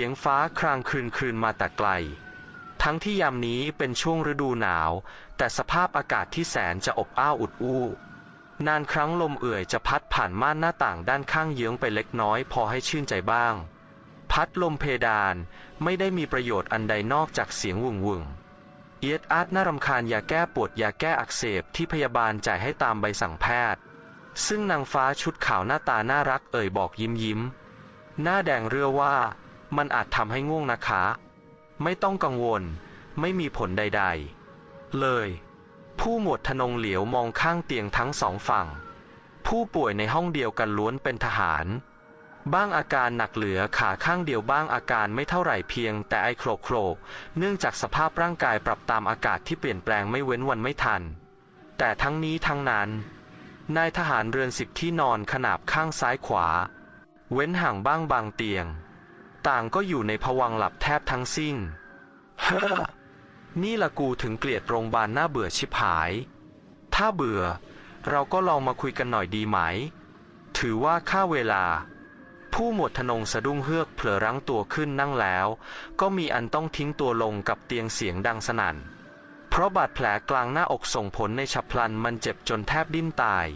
เสียงฟ้าครางครืนครืนมาแต่ไกล ทั้งที่ยามนี้เป็นช่วงฤดูหนาว แต่สภาพอากาศที่แสนจะอบอ้าวอุดอู้ นานครั้งลมเอื่อยจะพัดผ่านม่านหน้าต่างด้านข้างเยื้องไปเล็กน้อยพอให้ชื่นใจบ้าง พัดลมเพดานไม่ได้มีประโยชน์อันใดนอกจากเสียงวุ่งวุ่งเอียดอาร์ตน่ารำคาญยาแก้ปวดยาแก้อักเสบที่พยาบาลจ่ายให้ตามใบสั่งแพทย์ ซึ่งนางฟ้าชุดขาวหน้าตาน่ารักเอ่ยบอกยิ้มยิ้ม หน้าแดงเรือว่า มันอาจทำให้ง่วงนะคะ ไม่ต้องกังวล ไม่มีผลใดๆ เลย ผู้หมวดทนงเหลียวมองข้างเตียงทั้งสองฝั่ง ผู้ป่วยในห้องเดียวกันล้วนเป็นทหาร บ้างอาการหนักเหลือขาข้างเดียวบ้างอาการไม่เท่าไหร่เพียง แต่ไอโครกโครกเนื่องจากสภาพร่างกายปรับตามอากาศที่เปลี่ยนแปลงไม่เว้นวันไม่ทัน แต่ทั้งนี้ทั้งนั้น นายทหารเรือนสิบที่นอนขนาบข้างซ้ายขวา เว้นห่างบ้างบางเตียง ต่างก็อยู่ในภวังหลับแทบทั้งสิ้นฮ้นี่ละกูถึงเกลียดโรงพยาบาลน่าเบื่อชิบหาย ถ้าเบื่อ เราก็ลองมาคุยกันหน่อยดีไหม ถือว่าค่าเวลา ผู้หมวดทนงสะดุ้งเฮือกเผลอรั้งตัวขึ้นนั่งแล้ว ก็มีอันต้องทิ้งตัวลงกับเตียงเสียงดังสนั่น เพราะบาดแผลกลางหน้าอกส่งผลในฉับพลันมันเจ็บจนแทบดิ้นตาย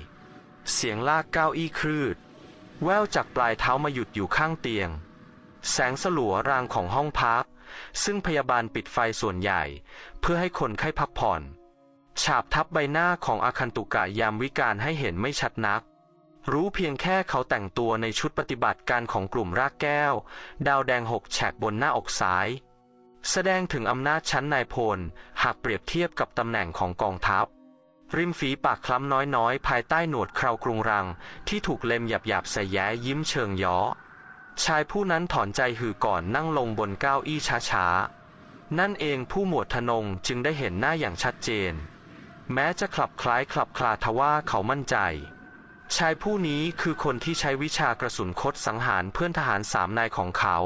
เสียงลากเก้าอี้ครืด แววจากปลายเท้ามาหยุดอยู่ข้างเตียง แสงสลัวรางของห้องพัก ซึ่งพยาบาลปิดไฟส่วนใหญ่ เพื่อให้คนไข้พักผ่อน ฉาบทับใบหน้าของอาคันตุกะยามวิการให้เห็นไม่ชัดนัก รู้เพียงแค่เขาแต่งตัวในชุดปฏิบัติการของกลุ่มรากแก้ว ดาวแดงหกแฉกบนหน้าอกซ้าย แสดงถึงอำนาจชั้นนายพล หากเปรียบเทียบกับตำแหน่งของกองทัพริมฝีปากคล้ำน้อยๆ ภายใต้หนวดเครากรุงรัง ที่ถูกเล็มหยาบๆใส่แย้ยิ้มเชิงย้อ ชายผู้นั้นถอนใจหือก่อนนั่งลงบนเก้าอี้ช้าๆ นั่นเองผู้หมวดทนงจึงได้เห็นหน้าอย่างชัดเจน แม้จะคลับคล้ายคลับคลาทว่าเขามั่นใจ ชายผู้นี้คือคนที่ใช้วิชากระสุนคดสังหารเพื่อนทหารสามนายของเขา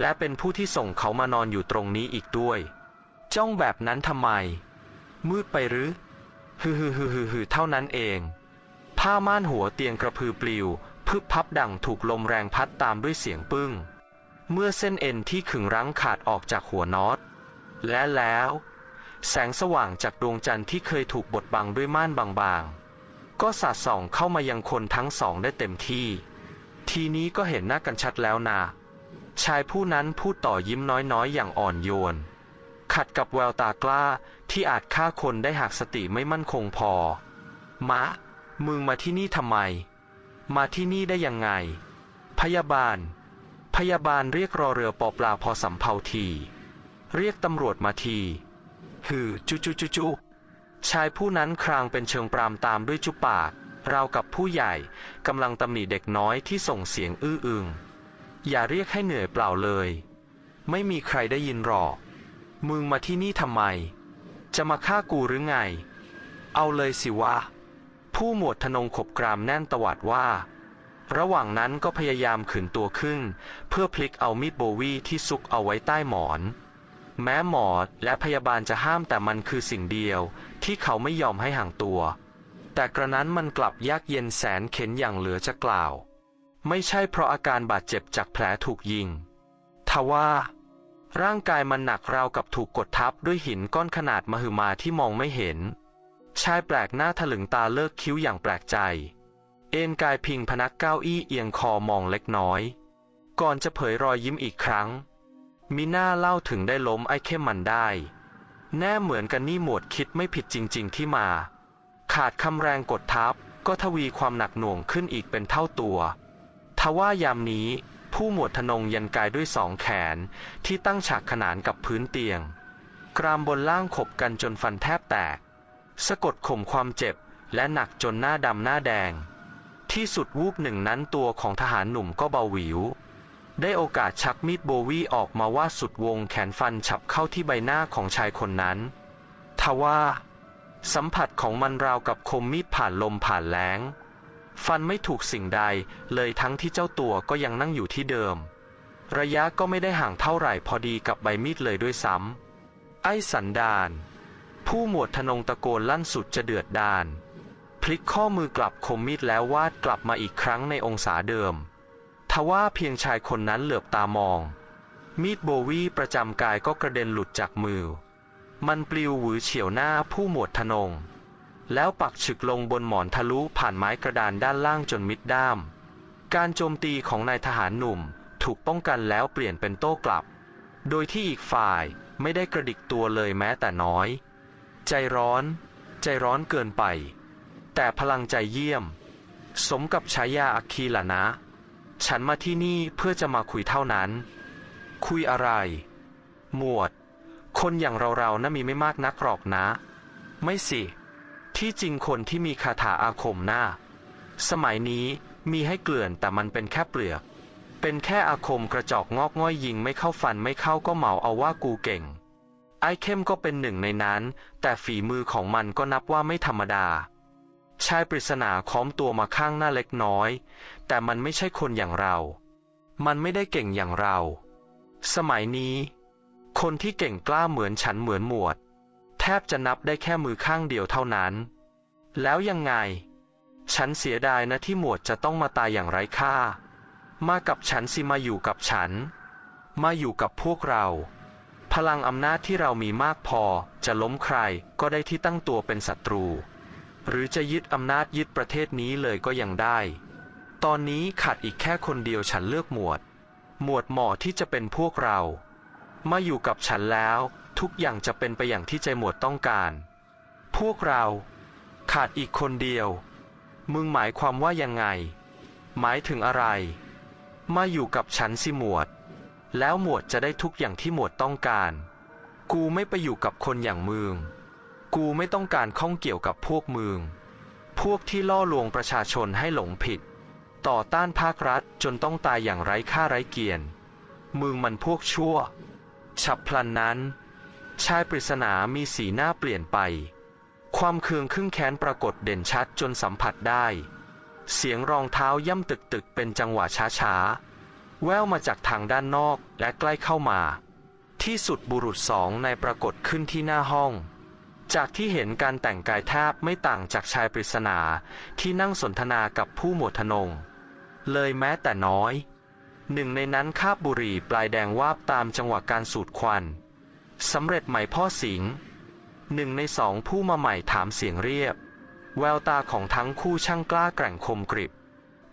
และเป็นผู้ที่ส่งเขามานอนอยู่ตรงนี้อีกด้วย จ้องแบบนั้นทำไม มืดไปหรือ ฮือฮือฮือฮือฮือเท่านั้นเอง ผ้าม่านหัวเตียงกระพือปลิว พึบพับดังถูกลมแรงพัดตามด้วยเสียงปึ้ง เมื่อเส้นเอ็นที่ขึงรั้งขาดออกจากหัวน็อต และแล้ว แสงสว่างจากดวงจันทร์ที่เคยถูกบดบังด้วยม่านบางๆ ก็สาดส่องเข้ามายังคนทั้งสองได้เต็มที่ ทีนี้ก็เห็นหน้ากันชัดแล้วนะชายผู้นั้นพูดต่อยิ้มน้อยๆ อย่างอ่อนโยน ขัดกับแววตากล้าที่อาจฆ่าคนได้หากสติไม่มั่นคงพอ มะ มึงมาที่นี่ทำไม มาที่นี่ได้ยังไง พยาบาล พยาบาลเรียกรอเรือปอปลาพอสำเภาที เรียกตำรวจมาทีฮือจุจุจุจุชายผู้นั้นครางเป็นเชิงปรามตามด้วยจุปาก ราวกับผู้ใหญ่กำลังตำหนิเด็กน้อยที่ส่งเสียงอื้ออึง อย่าเรียกให้เหนื่อยเปล่าเลย ไม่มีใครได้ยินหรอก มึงมาที่นี่ทำไม จะมาฆ่ากูหรือไง เอาเลยสิวะ ผู้หมวดทนงขบกรามแน่นตวาดว่า ระหว่างนั้นก็พยายามขืนตัวขึ้น เพื่อพลิกเอามีดโบวีที่ซุกเอาไว้ใต้หมอน แม้หมอและพยาบาลจะห้ามแต่มันคือสิ่งเดียว ที่เขาไม่ยอมให้ห่างตัว แต่กระนั้นมันกลับยากเย็นแสนเข็นอย่างเหลือจะกล่าว ไม่ใช่เพราะอาการบาดเจ็บจากแผลถูกยิงทว่าร่างกายมันหนักราวกับถูกกดทับด้วยหินก้อนขนาดมหึมาที่มองไม่เห็น ชายแปลกหน้าถลึงตาเลิกคิ้วอย่างแปลกใจ เอนกายพิงพนักเก้าอี้เอียงคอมองเล็กน้อย ก่อนจะเผยรอยยิ้มอีกครั้ง มิน่าเล่าถึงได้ล้มไอ้เข้มมันได้ แน่เหมือนกันนี่หมวดคิดไม่ผิดจริง ๆ ที่มา ขาดคำแรงกดทับก็ทวีความหนักหน่วงขึ้นอีกเป็นเท่าตัวทว่ายามนี้ผู้หมวดทนงยันกายด้วยสองแขนที่ตั้งฉากขนานกับพื้นเตียง กรามบนล่างขบกันจนฟันแทบแตก สะกดข่มความเจ็บและหนักจนหน้าดำหน้าแดง ที่สุดวูบหนึ่งนั้นตัวของทหารหนุ่มก็เบาหวิว ได้โอกาสชักมีดโบวีออกมาว่าดสุดวงแขนฟันฉับเข้าที่ใบหน้าของชายคนนั้นทว่า สัมผัสของมันราวกับคมมีดผ่านลมผ่านแล้งฟันไม่ถูกสิ่งใดเลยทั้งที่เจ้าตัวก็ยังนั่งอยู่ที่เดิม ระยะก็ไม่ได้ห่างเท่าไหร่พอดีกับใบมีดเลยด้วยซ้ำไอ้สันดาน ผู้หมวดทนงตะโกนลั่นสุดจะเดือดดานพลิกข้อมือกลับคมมีดแล้ววาดกลับมาอีกครั้งในองศาเดิม ทว่าเพียงชายคนนั้นเหลือบตามอง มีดโบวีประจำกายก็กระเด็นหลุดจากมือ มันปลิวหวือเฉียวหน้าผู้หมวดทนง แล้วปักฉึกลงบนหมอนทะลุผ่านไม้กระดานด้านล่างจนมิดด้าม การโจมตีของนายทหารหนุ่มถูกป้องกันแล้วเปลี่ยนเป็นโต้กลับ โดยที่อีกฝ่ายไม่ได้กระดิกตัวเลยแม้แต่น้อย ใจร้อน ใจร้อนเกินไป แต่พลังใจเยี่ยม สมกับฉายาอัคคีล่ะนะ ฉันมาที่นี่เพื่อจะมาคุยเท่านั้น คุยอะไร หมวด คนอย่างเราๆน่ะมีไม่มากนักหรอกนะ ไม่สิ ที่จริงคนที่มีคาถาอาคมน่าสมัยนี้มีให้เกลื่อนแต่มันเป็นแค่เปลือก เป็นแค่อาคมกระจอกงอกง่อยยิงไม่เข้าฟันไม่เข้าก็เหมาเอาว่ากูเก่ง ไอ้เข้มก็เป็นหนึ่งในนั้น แต่ฝีมือของมันก็นับว่าไม่ธรรมดา ชายปริศนาค้อมตัวมาข้างหน้าเล็กน้อย แต่มันไม่ใช่คนอย่างเรา มันไม่ได้เก่งอย่างเรา สมัยนี้ คนที่เก่งกล้าเหมือนฉันเหมือนหมวด แทบจะนับได้แค่มือข้างเดียวเท่านั้น แล้วยังไง ฉันเสียดายนะที่หมวดจะต้องมาตายอย่างไร้ค่า มากับฉันสิมาอยู่กับฉัน มาอยู่กับพวกเรา พลังอำนาจที่เรามีมากพอจะล้มใครก็ได้ที่ตั้งตัวเป็นศัตรู หรือจะยึดอำนาจยึดประเทศนี้เลยก็ยังได้ ตอนนี้ขาดอีกแค่คนเดียวฉันเลือกหมวด หมวดหมาะที่จะเป็นพวกเรา มาอยู่กับฉันแล้ว ทุกอย่างจะเป็นไปอย่างที่ใจหมวดต้องการ พวกเรา ขาดอีกคนเดียว มึงหมายความว่ายังไง หมายถึงอะไร มาอยู่กับฉันสิหมวด แล้วหมวดจะได้ทุกอย่างที่หมวดต้องการ กูไม่ไปอยู่กับคนอย่างมึง กูไม่ต้องการข้องเกี่ยวกับพวกมึง พวกที่ล่อลวงประชาชนให้หลงผิด ต่อต้านภาครัฐจนต้องตายอย่างไร้ค่าไร้เกียรติ มึงมันพวกชั่ว ฉับพลันนั้น ชายปริศนามีสีหน้าเปลี่ยนไป ความเคืองครึ่งแค้นปรากฏเด่นชัดจนสัมผัสได้ เสียงรองเท้าย่ำตึกๆเป็นจังหวะช้าๆ แววมาจากทางด้านนอกและใกล้เข้ามา ที่สุดบุรุษสองในปรากฏขึ้นที่หน้าห้อง จากที่เห็นการแต่งกายแทบไม่ต่างจากชายปริศนาที่นั่งสนทนากับผู้หมวดทนง เลยแม้แต่น้อย หนึ่งในนั้นคาบบุหรี่ปลายแดงวาบตามจังหวะการสูดควันสำเร็จไหมพ่อสิงหนึ่งในสองผู้มาใหม่ถามเสียงเรียบ แววตาของทั้งคู่ช่างกล้าแกร่งคมกริบ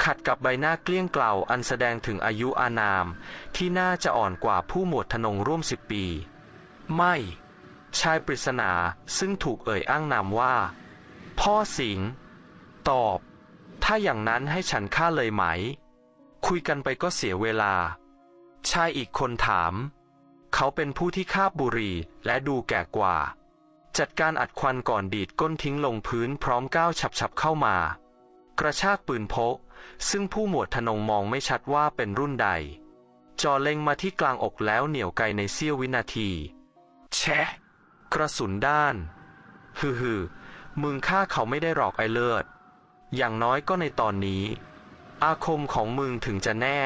ขัดกับใบหน้าเกลี้ยงเกล่าอันแสดงถึงอายุอานาม ที่น่าจะอ่อนกว่าผู้หมวดทนงร่วมสิบปี ไม่ ชายปริศนาซึ่งถูกเอ่ยอ้างนามว่า พ่อสิงตอบ ถ้าอย่างนั้นให้ฉันฆ่าเลยไหม คุยกันไปก็เสียเวลา ชายอีกคนถาม เขาเป็นผู้ที่คาบบุหรี่และดูแก่กว่า จัดการอัดควันก่อนดีดก้นทิ้งลงพื้นพร้อมก้าวฉับๆเข้ามากระชากปืนพก ซึ่งผู้หมวดทนงมองไม่ชัดว่าเป็นรุ่นใด จอเล็งมาที่กลางอกแล้วเหนี่ยวไกในเสี้ยววินาที แชะ กระสุนด้าน ฮือฮือมึงฆ่าเขาไม่ได้หรอกไอเลิศ อย่างน้อยก็ในตอนนี้ อาคมของมึงถึงจะแน่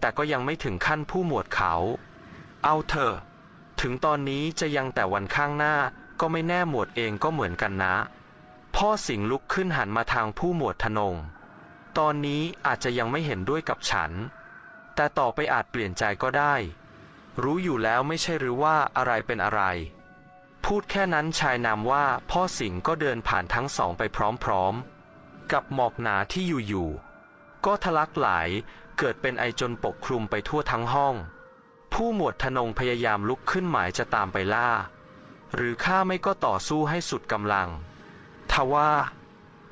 แต่ก็ยังไม่ถึงขั้นผู้หมวดเขา เอาเถอะ ถึงตอนนี้จะยังแต่วันข้างหน้าก็ไม่แน่หมวดเองก็เหมือนกันนะ พ่อสิงลุกขึ้นหันมาทางผู้หมวดทนง ตอนนี้อาจจะยังไม่เห็นด้วยกับฉัน แต่ต่อไปอาจเปลี่ยนใจก็ได้ รู้อยู่แล้วไม่ใช่หรือว่าอะไรเป็นอะไร พูดแค่นั้นชายนามว่าพ่อสิงก็เดินผ่านทั้งสองไปพร้อมๆ กับหมอกหนาที่อยู่ๆก็ทะลักไหลเกิดเป็นไอจนปกคลุมไปทั่วทั้งห้อง ผู้หมวดทนงพยายามลุกขึ้นหมายจะตามไปล่า หรือข้าไม่ก็ต่อสู้ให้สุดกำลัง ทว่า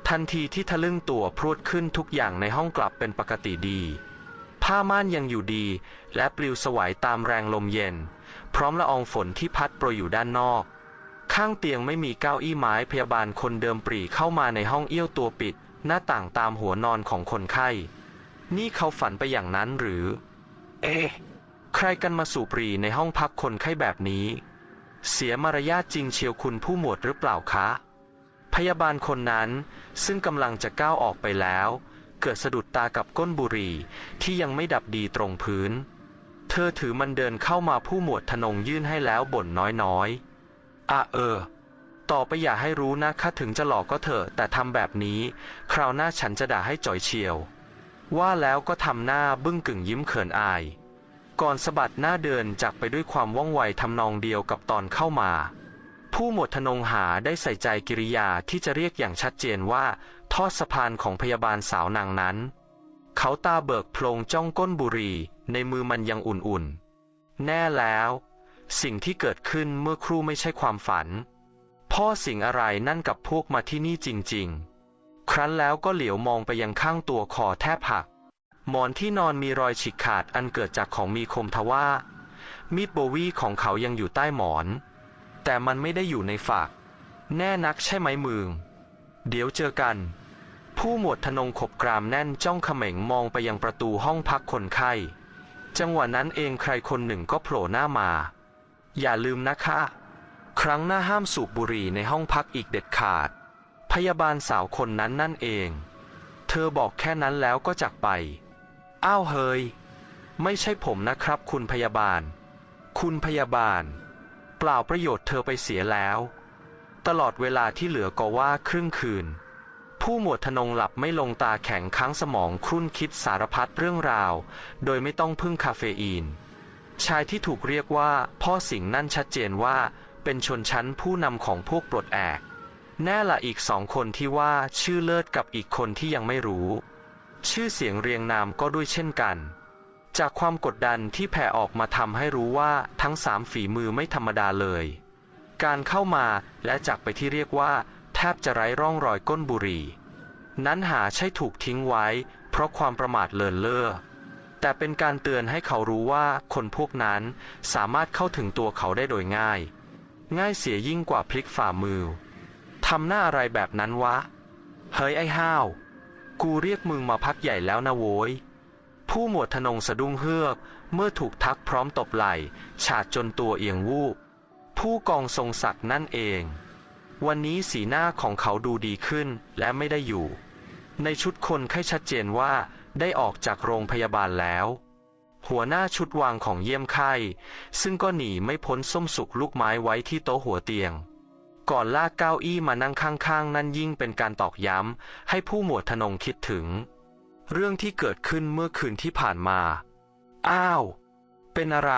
ทันทีที่ทะลึ่งตัวพรวดขึ้นทุกอย่างในห้องกลับเป็นปกติดี ผ้าม่านยังอยู่ดี และปลิวสวายตามแรงลมเย็น พร้อมละอองฝนที่พัดโปรยอยู่ด้านนอก ข้างเตียงไม่มีเก้าอี้ไม้พยาบาลคนเดิมปรีเข้ามาในห้องเอี้ยวตัวปิด หน้าต่างตามหัวนอนของคนไข้ นี่เขาฝันไปอย่างนั้นหรือ เอ๊ะใครกันมาสูบบุหรีในห้องพักคนไข้แบบนี้ เสียมารยาทจริงเชียวคุณผู้หมวดหรือเปล่าคะ พยาบาลคนนั้นซึ่งกำลังจะก้าวออกไปแล้ว เกิดสะดุดตากับก้นบุหรี่ที่ยังไม่ดับดีตรงพื้น เธอถือมันเดินเข้ามาผู้หมวดทนงยื่นให้แล้วบ่นน้อยๆอะเออ ต่อไปอย่าให้รู้นะข้าถึงจะหลอกก็เถอะแต่ทำแบบนี้ คราวหน้าฉันจะด่าให้จ่อยเชียว ว่าแล้วก็ทำหน้าบึ้งกึ่งยิ้มเขินอาย ก่อนสะบัดหน้าเดินจากไปด้วยความว่องไวทำนองเดียวกับตอนเข้ามา ผู้หมวดทนงหาได้ใส่ใจกิริยาที่จะเรียกอย่างชัดเจนว่า ทอดสะพานของพยาบาลสาวนางนั้น เขาตาเบิกโพลงจ้องก้นบุหรี่ในมือมันยังอุ่นๆ แน่แล้ว สิ่งที่เกิดขึ้นเมื่อครู่ไม่ใช่ความฝัน พ่อสิ่งอะไรนั่นกับพวกมาที่นี่จริง ๆ ครั้นแล้วก็เหลียวมองไปยังข้างตัวคอแทบหัก หมอนที่นอนมีรอยฉีกขาดอันเกิดจากของมีคมทว่ามีดโบวี่ของเขายังอยู่ใต้หมอน แต่มันไม่ได้อยู่ในฝาก แน่นักใช่ไหมมึงเดี๋ยวเจอกัน ผู้หมวดทนงขบกรามแน่นจ้องเขม็งมองไปยังประตูห้องพักคนไข้ จังหวะนั้นเองใครคนหนึ่งก็โผล่หน้ามา อย่าลืมนะคะ ครั้งหน้าห้ามสูบบุหรี่ในห้องพักอีกเด็ดขาด พยาบาลสาวคนนั้นนั่นเอง เธอบอกแค่นั้นแล้วก็จากไป อ้าวเฮย ไม่ใช่ผมนะครับคุณพยาบาล คุณพยาบาล เปล่าประโยชน์เธอไปเสียแล้ว ตลอดเวลาที่เหลือก็ว่าครึ่งคืน ผู้หมวดทนงหลับไม่ลงตาแข็งค้างสมองครุ่นคิดสารพัดเรื่องราว โดยไม่ต้องพึ่งคาเฟอีน ชายที่ถูกเรียกว่าพ่อสิงห์นั่นชัดเจนว่าเป็นชนชั้นผู้นำของพวกปลดแอก แน่ละอีกสองคนที่ว่าชื่อเลิศกับอีกคนที่ยังไม่รู้ ชื่อเสียงเรียงนามก็ด้วยเช่นกัน จากความกดดันที่แผ่ออกมาทำให้รู้ว่าทั้งสามฝีมือไม่ธรรมดาเลย การเข้ามาและจากไปที่เรียกว่า แทบจะไร้ร่องรอยก้นบุหรี่ นั้นหาใช่ถูกทิ้งไว้ เพราะความประมาทเลินเล่อแต่เป็นการเตือนให้เขารู้ว่าคนพวกนั้นสามารถเข้าถึงตัวเขาได้โดยง่าย ง่ายเสียยิ่งกว่าพลิกฝ่ามือทำหน้าอะไรแบบนั้นวะ เฮ้ยไอ้ห้าว กูเรียกมึงมาพักใหญ่แล้วนะโว้ย ผู้หมวดทนงสะดุ้งเฮือก เมื่อถูกทักพร้อมตบไหล่ฉาดจนตัวเอียงวูบ ผู้กองทรงศักดิ์นั่นเอง วันนี้สีหน้าของเขาดูดีขึ้นและไม่ได้อยู่ ในชุดคนไข้ชัดเจนว่าได้ออกจากโรงพยาบาลแล้ว หัวหน้าชุดวางของเยี่ยมไข้ ซึ่งก็หนีไม่พ้นส้มสุกลูกไม้ไว้ที่โต๊ะหัวเตียง ก่อนลากเก้าอี้มานั่งข้างๆ นั่นยิ่งเป็นการตอกย้ำให้ผู้หมวดทนงคิดถึง เรื่องที่เกิดขึ้นเมื่อคืนที่ผ่านมา อ้าว เป็นอะไร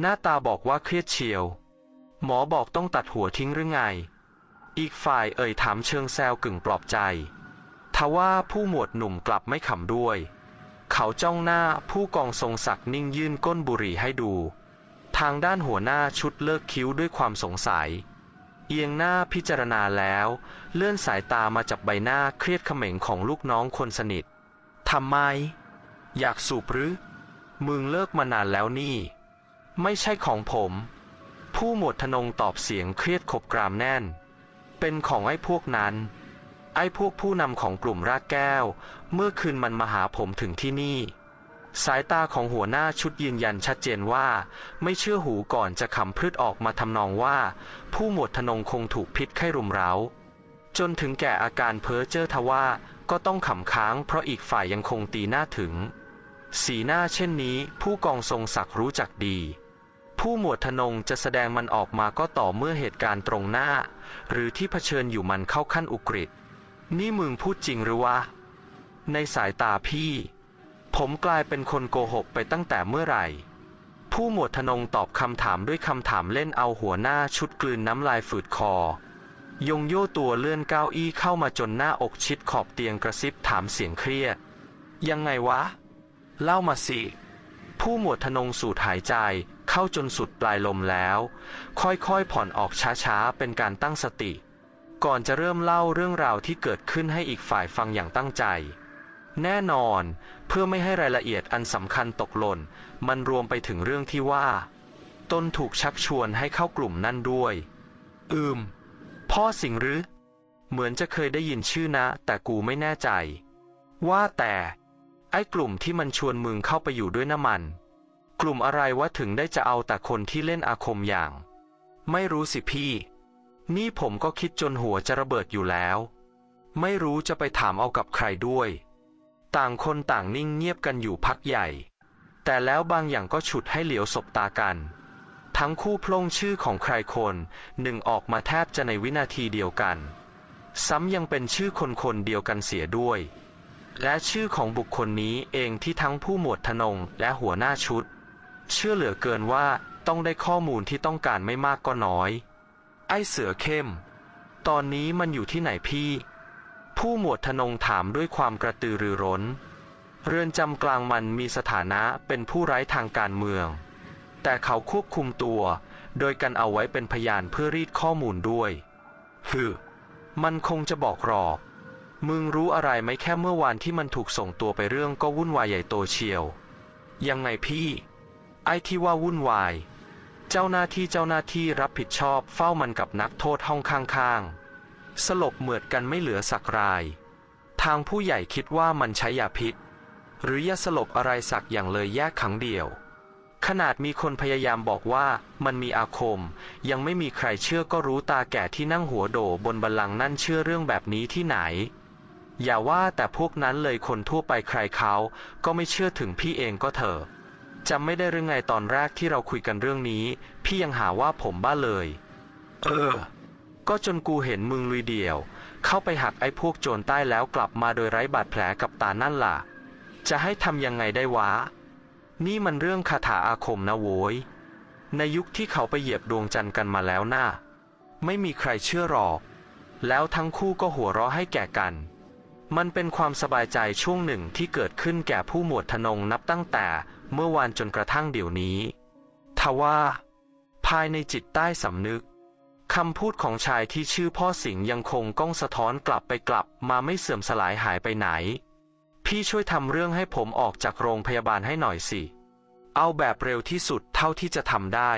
หน้าตาบอกว่าเครียดเชียว หมอบอกต้องตัดหัวทิ้งหรือไง อีกฝ่ายเอ่ยถามเชิงแซวกึ่งปลอบใจ ทว่าผู้หมวดหนุ่มกลับไม่ขำด้วย เขาจ้องหน้าผู้กองทรงศักดิ์นิ่งยื่นก้นบุหรี่ให้ดู ทางด้านหัวหน้าชุดเลิกคิ้วด้วยความสงสัย เอียงหน้าพิจารณาแล้ว เลื่อนสายตามาจับใบหน้าเครียดเขม็งของลูกน้องคนสนิท ทำไม อยากสูบหรือ มึงเลิกมานานแล้วนี่ ไม่ใช่ของผม ผู้หมวดทนงตอบเสียงเครียดขบกรามแน่น เป็นของไอ้พวกนั้น ไอ้พวกผู้นำของกลุ่มรากแก้ว เมื่อคืนมันมาหาผมถึงที่นี่ สายตาของหัวหน้าชุดยืนยันชัดเจนว่า ไม่เชื่อหูก่อนจะขำพืชออกมาทำนองว่า ผู้หมวดทนงคงถูกพิษไข้รุมเร้าจนถึงแก่อาการเพ้อเจ้อทว่า ก็ต้องขำค้างเพราะอีกฝ่ายยังคงตีหน้าถึง สีหน้าเช่นนี้ผู้กองทรงศักดิ์รู้จักดี ผู้หมวดทนงจะแสดงมันออกมาก็ต่อเมื่อเหตุการณ์ตรงหน้า หรือที่เผชิญอยู่มันเข้าขั้นอุกฤษนี่มึงพูดจริงหรือวะ ในสายตาพี่ ผมกลายเป็นคนโกหกไปตั้งแต่เมื่อไหร่ ผู้หมวดทนงตอบคำถามด้วยคำถามเล่นเอาหัวหน้าชุดกลืนน้ำลายฝืดคอ ยงโย่ตัวเลื่อนเก้าอี้เข้ามาจนหน้าอกชิดขอบเตียงกระซิบถามเสียงเครียด ยังไงวะ เล่ามาสิ ผู้หมวดทนงสูดหายใจ เข้าจนสุดปลายลมแล้ว ค่อยๆผ่อนออกช้าๆ เป็นการตั้งสติ ก่อนจะเริ่มเล่าเรื่องราวที่เกิดขึ้นให้อีกฝ่ายฟังอย่างตั้งใจ แน่นอน เพื่อไม่ให้รายละเอียดอันสำคัญตกหล่น มันรวมไปถึงเรื่องที่ว่า ตนถูกชักชวนให้เข้ากลุ่มนั่นด้วย อืม พ่อสิงหรือ เหมือนจะเคยได้ยินชื่อนะ แต่กูไม่แน่ใจ ว่าแต่ ไอ้กลุ่มที่มันชวนมึงเข้าไปอยู่ด้วยน้ำมัน กลุ่มอะไรวะถึงได้จะเอาแต่คนที่เล่นอาคมอย่าง ไม่รู้สิพี่ นี่ผมก็คิดจนหัวจะระเบิดอยู่แล้ว ไม่รู้จะไปถามเอากับใครด้วย ต่างคนต่างนิ่งเงียบกันอยู่พักใหญ่ แต่แล้วบางอย่างก็ฉุดให้เหลียวสบตากัน ทั้งคู่โพล่งชื่อของใครคนหนึ่งออกมาแทบจะในวินาทีเดียวกัน ซ้ำยังเป็นชื่อคนคนเดียวกันเสียด้วย และชื่อของบุคคลนี้เองที่ทั้งผู้หมวดทนงและหัวหน้าชุด เชื่อเหลือเกินว่าต้องได้ข้อมูลที่ต้องการไม่มากก็น้อย ไอ้เสือเข้ม ตอนนี้มันอยู่ที่ไหนพี่ ผู้หมวดทนงถามด้วยความกระตือรือร้น เรือนจำกลางมันมีสถานะเป็นผู้ไร้ทางการเมือง แต่เขาควบคุมตัว โดยกันเอาไว้เป็นพยานเพื่อรีดข้อมูลด้วยฮึมันคงจะบอกหรอก มึงรู้อะไรไหมแค่เมื่อวานที่มันถูกส่งตัวไปเรื่องก็วุ่นวายใหญ่โตเชียว ยังไงพี่ ไอ้ที่ว่าวุ่นวาย เจ้าหน้าที่เจ้าหน้าที่รับผิดชอบเฝ้ามันกับนักโทษห้องข้างๆ สลบเหมือดกันไม่เหลือสักราย ทางผู้ใหญ่คิดว่ามันใช้ยาพิษ หรือยาสลบอะไรสักอย่างเลยแยกขังเดียว ขนาดมีคนพยายามบอกว่ามันมีอาคม ยังไม่มีใครเชื่อก็รู้ตาแก่ที่นั่งหัวโดบนบัลลังก์นั่นเชื่อเรื่องแบบนี้ที่ไหน อย่าว่าแต่พวกนั้นเลยคนทั่วไปใครเขาก็ไม่เชื่อถึงพี่เองก็เถอะจำไม่ได้หรือไงตอนแรกที่เราคุยกันเรื่องนี้ พี่ยังหาว่าผมบ้าเลย เออ ก็จนกูเห็นมึงลุยเดี่ยว เข้าไปหักไอ้พวกโจรใต้แล้วกลับมาโดยไร้บาดแผลกับตานั่นล่ะ จะให้ทำยังไงได้วะ นี่มันเรื่องคาถาอาคมนะโว้ย ในยุคที่เขาไปเหยียบดวงจันทร์กันมาแล้วน่าไม่มีใครเชื่อหรอก แล้วทั้งคู่ก็หัวเราะให้แก่กัน มันเป็นความสบายใจช่วงหนึ่งที่เกิดขึ้นแก่ผู้หมวดทนงนับตั้งแต่เมื่อวานจนกระทั่งเดี๋ยวนี้ ทว่า ภายในจิตใต้สำนึกคำพูดของชายที่ชื่อพ่อสิงห์ยังคงก้องสะท้อนกลับไปกลับมาไม่เสื่อมสลายหายไปไหน พี่ช่วยทำเรื่องให้ผมออกจากโรงพยาบาลให้หน่อยสิ เอาแบบเร็วที่สุดเท่าที่จะทำได้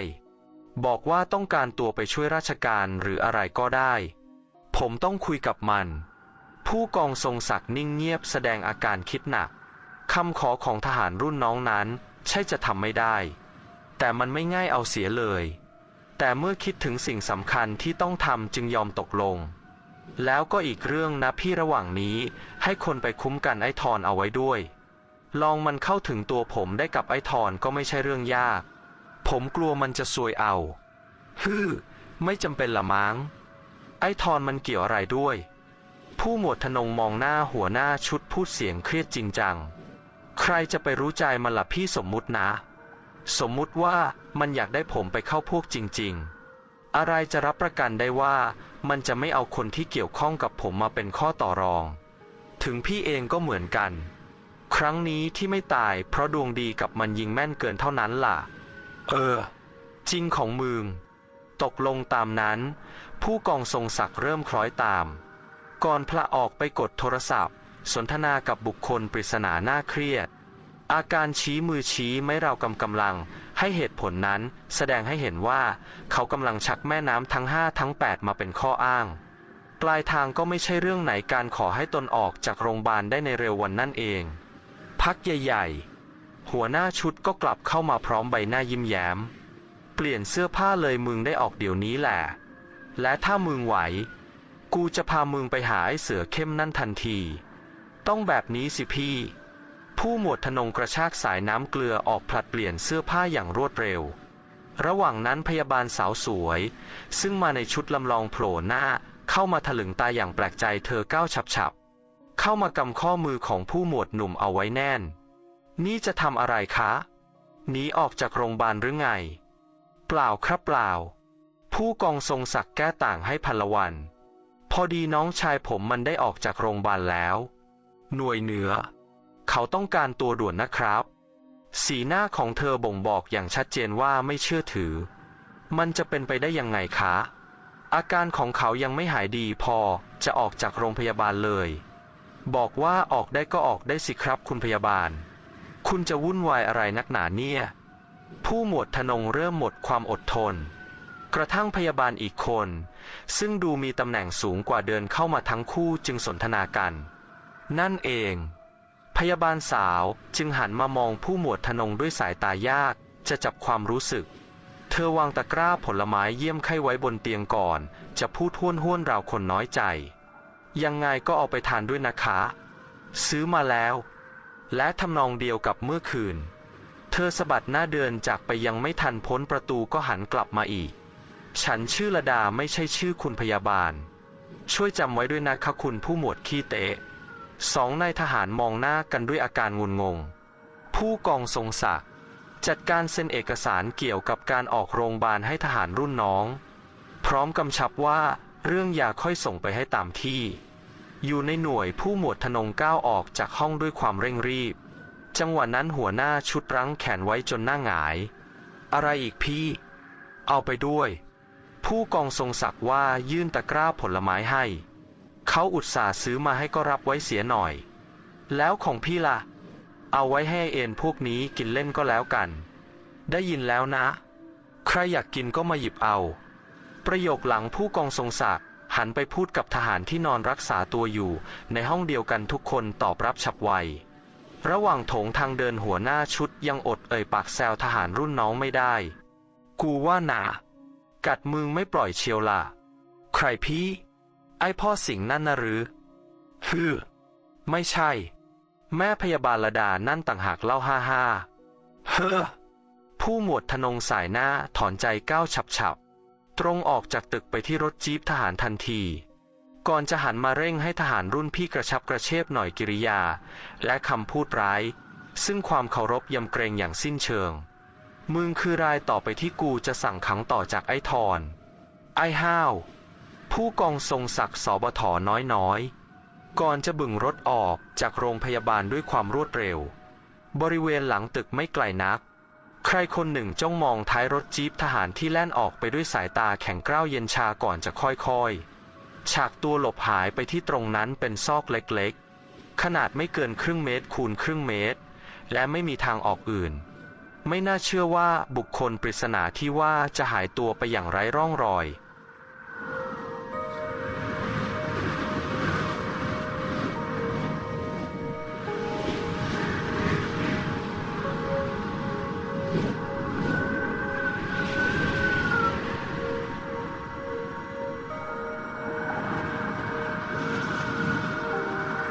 บอกว่าต้องการตัวไปช่วยราชการหรืออะไรก็ได้ ผมต้องคุยกับมัน ผู้กองทรงศักดิ์นิ่งเงียบแสดงอาการคิดหนักคำขอของทหารรุ่นน้องนั้น ใช่จะทำไม่ได้ แต่มันไม่ง่ายเอาเสียเลย แต่เมื่อคิดถึงสิ่งสำคัญที่ต้องทำจึงยอมตกลง แล้วก็อีกเรื่องนะพี่ระหว่างนี้ ให้คนไปคุ้มกันไอ้ทอนเอาไว้ด้วย ลองมันเข้าถึงตัวผมได้กับไอ้ทอนก็ไม่ใช่เรื่องยาก ผมกลัวมันจะซวยเอาฮือไม่จำเป็นละมั้ง ไอ้ทอนมันเกี่ยวอะไรด้วย ผู้หมวดทนงมองหน้าหัวหน้าชุดพูดเสียงเครียดจริงจัง ใครจะไปรู้ใจมันละพี่สมมุตินะ สมมุติว่ามันอยากได้ผมไปเข้าพวกจริง ๆ อะไรจะรับประกันได้ว่า มันจะไม่เอาคนที่เกี่ยวข้องกับผมมาเป็นข้อต่อรอง ถึงพี่เองก็เหมือนกัน ครั้งนี้ที่ไม่ตายเพราะดวงดีกับมันยิงแม่นเกินเท่านั้นล่ะ เออ จริงของมึง ตกลงตามนั้น ผู้กองทรงศักดิ์เริ่มคล้อยตาม ก่อนพระออกไปกดโทรศัพท์ สนทนากับบุคคลปริศนาหน้าเครียด อาการชี้มือชี้ไม่เรากำกำลัง ให้เหตุผลนั้นแสดงให้เห็นว่า เขากำลังชักแม่น้ำทั้งห้าทั้งแปดมาเป็นข้ออ้าง ปลายทางก็ไม่ใช่เรื่องไหนการขอให้ตนออกจากโรงพยาบาลได้ในเร็ววันนั่นเอง พักใหญ่ๆ หัวหน้าชุดก็กลับเข้ามาพร้อมใบหน้ายิ้มแย้ม เปลี่ยนเสื้อผ้าเลยมึงได้ออกเดี๋ยวนี้แหละ และถ้ามึงไหว กูจะพามึงไปหาไอ้เสือเข้มนั่นทันที ต้องแบบนี้สิพี่ ผู้หมวดทนงกระชากสายน้ำเกลือออกผลัดเปลี่ยนเสื้อผ้าอย่างรวดเร็ว ระหว่างนั้นพยาบาลสาวสวย ซึ่งมาในชุดลำลองโผล่หน้าเข้ามาถลึงตาอย่างแปลกใจเธอก้าวฉับๆ เข้ามากำข้อมือของผู้หมวดหนุ่มเอาไว้แน่น นี่จะทำอะไรคะหนีออกจากโรงพยาบาลหรือไง เปล่าครับเปล่า ผู้กองทรงศักดิ์แก้ต่างให้พลวัน พอดีน้องชายผมมันได้ออกจากโรงพยาบาลแล้ว หน่วยเหนือ เขาต้องการตัวด่วนนะครับ สีหน้าของเธอบ่งบอกอย่างชัดเจนว่าไม่เชื่อถือ มันจะเป็นไปได้ยังไงคะ อาการของเขายังไม่หายดีพอจะออกจากโรงพยาบาลเลย บอกว่าออกได้ก็ออกได้สิครับคุณพยาบาล คุณจะวุ่นวายอะไรนักหนาเนี่ย ผู้หมวดทนงเริ่มหมดความอดทน กระทั่งพยาบาลอีกคน ซึ่งดูมีตำแหน่งสูงกว่าเดินเข้ามาทั้งคู่จึงสนทนากัน นั่นเอง ยาบาลสาวจึงหันมามองผู้หมวดทนงด้วยสายตายาก จะจับความรู้สึก เธอวางตะกร้าผลไม้เยี่ยมไข้ไว้บนเตียงก่อน จะพูดห้วนห้วนราวคนน้อยใจ ยังไงก็เอาไปทานด้วยนะคะ ซื้อมาแล้ว และทำนองเดียวกับเมื่อคืน เธอสะบัดหน้าเดินจากไปยังไม่ทันพ้นประตูก็หันกลับมาอีก ฉันชื่อระดาไม่ใช่ชื่อคุณพยาบาล ช่วยจำไว้ด้วยนะคะคุณผู้หมวดขี้เตะ สองนายทหารมองหน้ากันด้วยอาการงุนงง ผู้กองทรงศักดิ์จัดการเซ็นเอกสารเกี่ยวกับการออกโรงพยาบาลให้ทหารรุ่นน้อง พร้อมกำชับว่าเรื่องยาค่อยส่งไปให้ตามที่ อยู่ในหน่วยผู้หมวดธนงก้าวออกจากห้องด้วยความเร่งรีบ จังหวะนั้นหัวหน้าชุดรั้งแขนไว้จนหน้าหงาย อะไรอีกพี่ เอาไปด้วย ผู้กองทรงศักดิ์ว่ายื่นตะกร้าผลไม้ให้ เขาอุตส่าห์ซื้อมาให้ก็รับไว้เสียหน่อย แล้วของพี่ล่ะ เอาไว้ให้เอ็นพวกนี้กินเล่นก็แล้วกัน ได้ยินแล้วนะ ใครอยากกินก็มาหยิบเอา ประโยคหลังผู้กองทรงศักดิ์หันไปพูดกับทหารที่นอนรักษาตัวอยู่ในห้องเดียวกันทุกคนตอบรับฉับไว ระหว่างโถงทางเดินหัวหน้าชุดยังอดเอ่ยปากแซวทหารรุ่นน้องไม่ได้ กูว่าหนา กัดมึงไม่ปล่อยเชียวล่ะ ใครพี่ ไอพ่อสิงนั่นนะหรือฮือไม่ใช่ แม่พยาบาลระดานั่นต่างหากเล่าห้าห้าเฮ้อผู้หมวดธนงสายหน้าถอนใจก้าวฉับฉับตรงออกจากตึกไปที่รถจี๊ปทหารทันที ก่อนจะหันมาเร่งให้ทหารรุ่นพี่กระชับกระเชบหน่อยกิริยา และคำพูดร้าย ซึ่งความเคารพยำเกรงอย่างสิ้นเชิง มึงคือรายต่อไปที่กูจะสั่งขังต่อจากไอ้ทอน ไอ้ห้าว ผู้กองทรงศักดิ์สบถน้อยน้อยๆ ก่อนจะบึงรถออกจากโรงพยาบาลด้วยความรวดเร็ว บริเวณหลังตึกไม่ไกลนัก ใครคนหนึ่งจ้องมองท้ายรถจี๊ปทหารที่แล่นออกไปด้วยสายตาแข็งกร้าวเย็นชาก่อนจะค่อยๆ ฉากตัวหลบหายไปที่ตรงนั้นเป็นซอกเล็กๆ ขนาดไม่เกินครึ่งเมตรคูณครึ่งเมตร และไม่มีทางออกอื่น ไม่น่าเชื่อว่าบุคคลปริศนาที่ว่าจะหายตัวไปอย่างไร้ร่องรอย